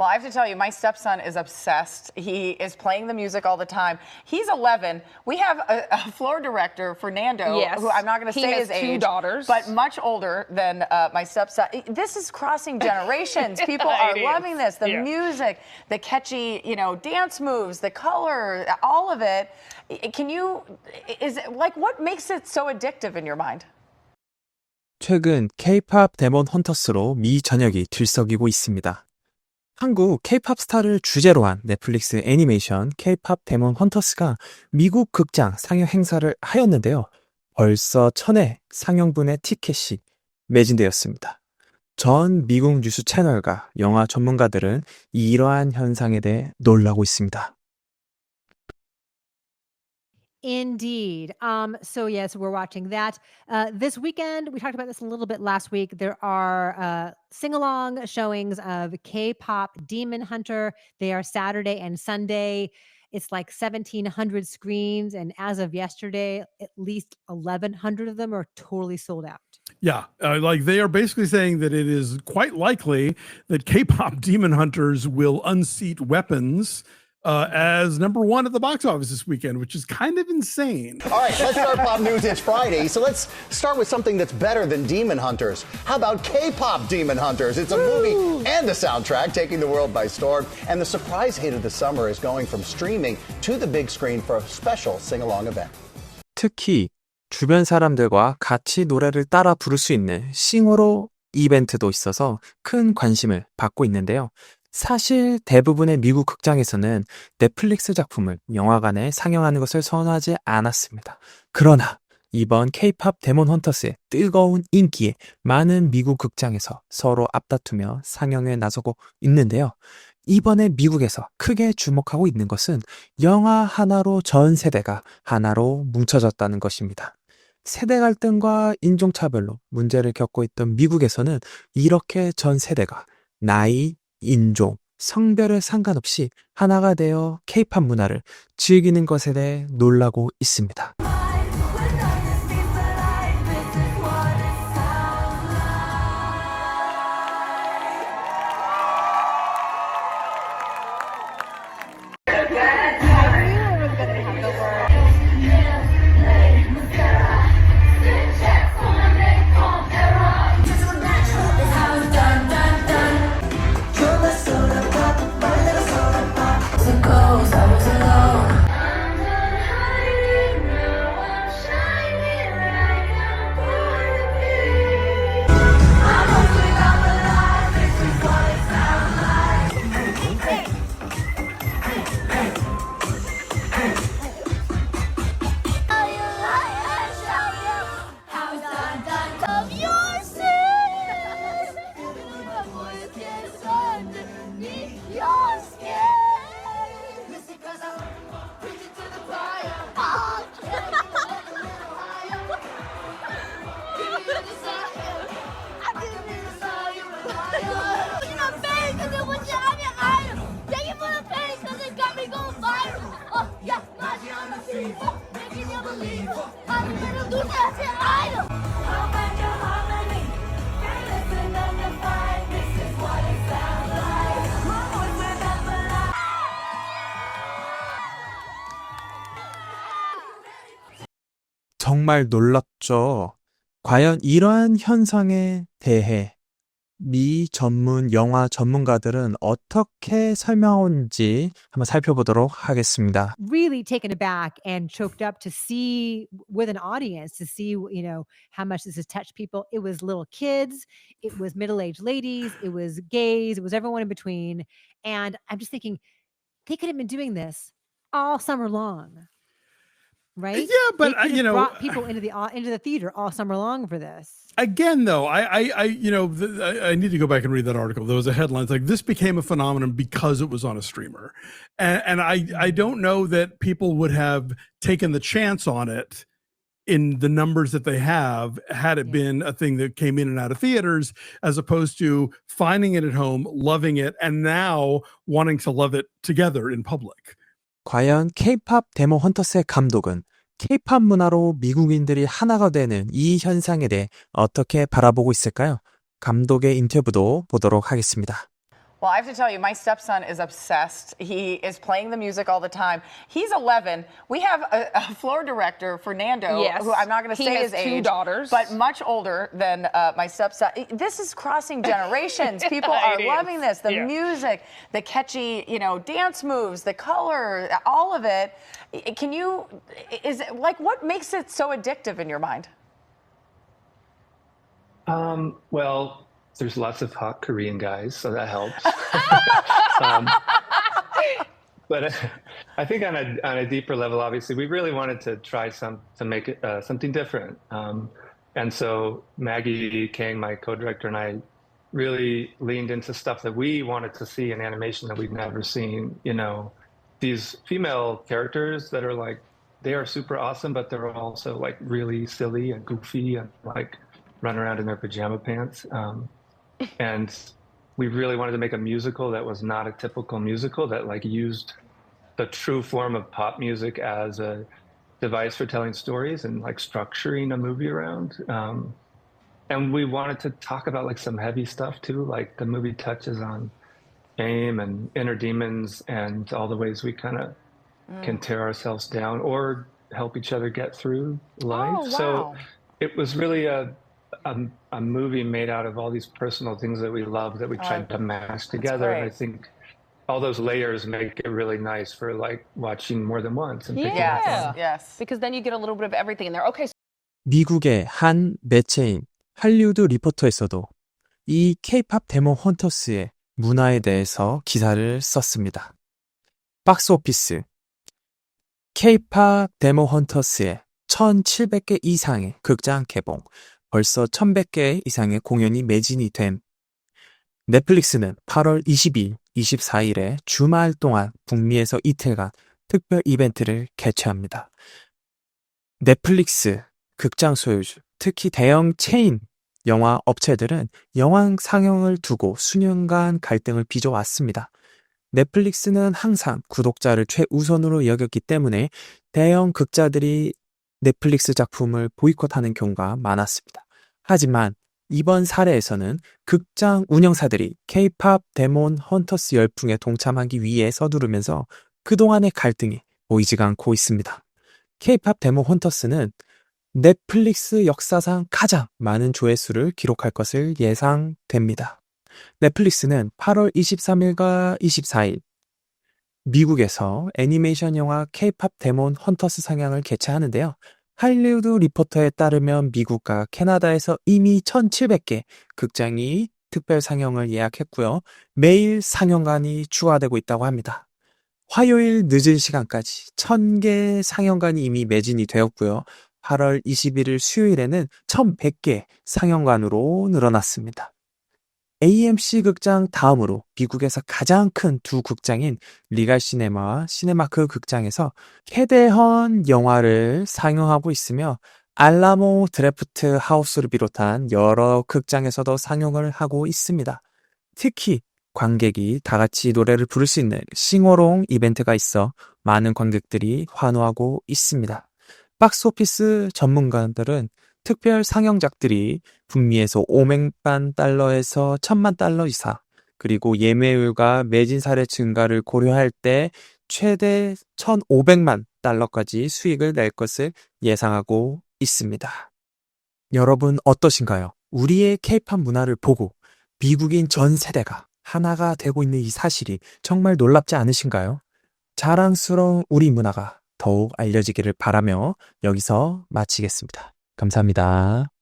Well, I have to tell you, my stepson is obsessed. He is playing the music all the time. He's 11. We have a, a floor director, Fernando, Yes. who I'm not going to He say has his two age, daughters. but much older than uh, my stepson. This is crossing generations. People are It is. loving this. The Yeah. music, the catchy, you know, dance moves, the color, all of it. Can you? Is it like what makes it so addictive in your mind? 최근 K-팝 데몬 헌터스로 미 전역이 들썩이고 있습니다. 한국 K-팝 스타를 주제로 한 넷플릭스 애니메이션 K-팝 데몬 헌터스가 미국 극장 상영 행사를 하였는데요. 벌써 천회 상영분의 티켓이 매진되었습니다. 전 미국 뉴스 채널과 영화 전문가들은 이러한 현상에 대해 놀라고 있습니다. Indeed. Um, so yes, we're watching that. Uh, this weekend, we talked about this a little bit last week. There are uh, sing-along showings of K-pop Demon Hunter. They are Saturday and Sunday. It's like 1,700 screens, and as of yesterday, at least 1,100 of them are totally sold out. Yeah, uh, like they are basically saying that it is quite likely that K-pop Demon Hunters will unseat Weapons uh, as number one at the box office this weekend, which is kind of insane. All right, let's start pop news. It's Friday, so let's start with something that's better than Demon Hunters. How about K-pop Demon Hunters? It's a movie and a soundtrack taking the world by storm, and the surprise hit of the summer is going from streaming to the big screen for a special sing-along event. 특히 주변 사람들과 같이 노래를 따라 부를 수 있는 싱어로 이벤트도 있어서 큰 관심을 받고 있는데요. 사실 대부분의 미국 극장에서는 넷플릭스 작품을 영화관에 상영하는 것을 선호하지 않았습니다. 그러나 이번 K-팝 데몬 헌터스의 뜨거운 인기에 많은 미국 극장에서 서로 앞다투며 상영에 나서고 있는데요. 이번에 미국에서 크게 주목하고 있는 것은 영화 하나로 전 세대가 하나로 뭉쳐졌다는 것입니다. 세대 갈등과 인종차별로 문제를 겪고 있던 미국에서는 이렇게 전 세대가 나이, 인종, 성별에 상관없이 하나가 되어 케이팝 문화를 즐기는 것에 대해 놀라고 있습니다. 정말 놀랍죠. 과연 이러한 현상에 대해 미 전문 영화 전문가들은 어떻게 설명하는지 한번 살펴보도록 하겠습니다. really taken aback and choked up to see with an audience to see you know how much this has touched people it was little kids it was middle-aged ladies it was gays it was everyone in between and i'm just thinking they could have been doing this all summer long right Yeah, but, They uh, you know, brought people into the into the theater all summer long for this Again, though, I, I, I you know, th- I, I need to go back and read that article. There was a headline it's like this became a phenomenon because it was on a streamer, and, and I, I don't know that people would have taken the chance on it in the numbers that they have had it Yeah. been a thing that came in and out of theaters as opposed to finding it at home loving it and now wanting to love it together in public 과연 K-팝 데모 헌터스의 감독은 K-팝 문화로 미국인들이 하나가 되는 이 현상에 대해 어떻게 바라보고 있을까요? 감독의 인터뷰도 보도록 하겠습니다. Well, I have to tell you, my stepson is obsessed. He is playing the music all the time. He's 11. We have a, a floor director, Fernando, Yes. who I'm not going to say has his two age, daughters. but much older than uh, my stepson. This is crossing generations. People are It is. loving this. The Yeah. music, the catchy, you know, dance moves, the color, all of it. Can you? Is it like what makes it so addictive in your mind? Um, well, there's lots of hot Korean guys, so that helps. um, but uh, I think on a on a deeper level, obviously, we really wanted to try some to make it uh, something different. Um, and so Maggie Kang, my co-director, and I really leaned into stuff that we wanted to see in animation that we'd never seen. You know, these female characters that are like they are super awesome, but they're also like really silly and goofy and like run around in their pajama pants. Um, and we really wanted to make a musical that was not a typical musical that like used the true form of pop music as a device for telling stories and like structuring a movie around. Um, and we wanted to talk about like some heavy stuff too. Like the movie touches on shame and inner demons and all the ways we kind of can tear ourselves down or help each other get through life. Oh, So it was really a, a a movie made out of all these personal things that we love that we tried to mash together. And I think all those layers make it really nice for like watching more than once and picking Yeah. up Yes, on. yes. Because then you get a little bit of everything in there. Okay, 미국의 한 매체인 할리우드 리포터에서도 이 케이팝 데모 헌터스의 문화에 대해서 기사를 썼습니다. 박스 오피스 케이팝 데모 헌터스의 1700개 이상의 극장 개봉, 벌써 1100개 이상의 공연이 매진이 된 넷플릭스는 8월 22일, 24일에 주말 동안 북미에서 이틀간 특별 이벤트를 개최합니다. 넷플릭스, 극장 소유주, 특히 대형 체인 영화 업체들은 영화 상영을 두고 수년간 갈등을 빚어왔습니다. 넷플릭스는 항상 구독자를 최우선으로 여겼기 때문에 대형 극자들이 넷플릭스 작품을 보이콧하는 경우가 많았습니다. 하지만 이번 사례에서는 극장 운영사들이 K-팝 데몬 헌터스 열풍에 동참하기 위해 서두르면서 그동안의 갈등이 보이지가 않고 있습니다. K-팝 데모 헌터스는 넷플릭스 역사상 가장 많은 조회수를 기록할 것을 예상됩니다. 넷플릭스는 8월 23일과 24일 미국에서 애니메이션 영화 K-팝 데몬 헌터스 상영을 개최하는데요. 할리우드 리포터에 따르면 미국과 캐나다에서 이미 1,700개 극장이 특별 상영을 예약했고요. 매일 상영관이 추가되고 있다고 합니다. 화요일 늦은 시간까지 1000개 상영관이 이미 매진이 되었고요. 8월 21일 수요일에는 1100개 상영관으로 늘어났습니다. AMC 극장 다음으로 미국에서 가장 큰 두 극장인 리갈 시네마와 시네마크 극장에서 캐대헌 영화를 상영하고 있으며 알라모 드래프트 하우스를 비롯한 여러 극장에서도 상영을 하고 있습니다. 특히 관객이 다 같이 노래를 부를 수 있는 싱어롱 이벤트가 있어 많은 관객들이 환호하고 있습니다. 박스오피스 전문가들은 특별 상영작들이 북미에서 500만 달러에서 1000만 달러 이상, 그리고 예매율과 매진 사례 증가를 고려할 때 최대 1,500만 달러까지 수익을 낼 것을 예상하고 있습니다. 여러분 어떠신가요? 우리의 케이팝 문화를 보고 미국인 전 세대가 하나가 되고 있는 이 사실이 정말 놀랍지 않으신가요? 자랑스러운 우리 문화가 더욱 알려지기를 바라며 여기서 마치겠습니다. 감사합니다.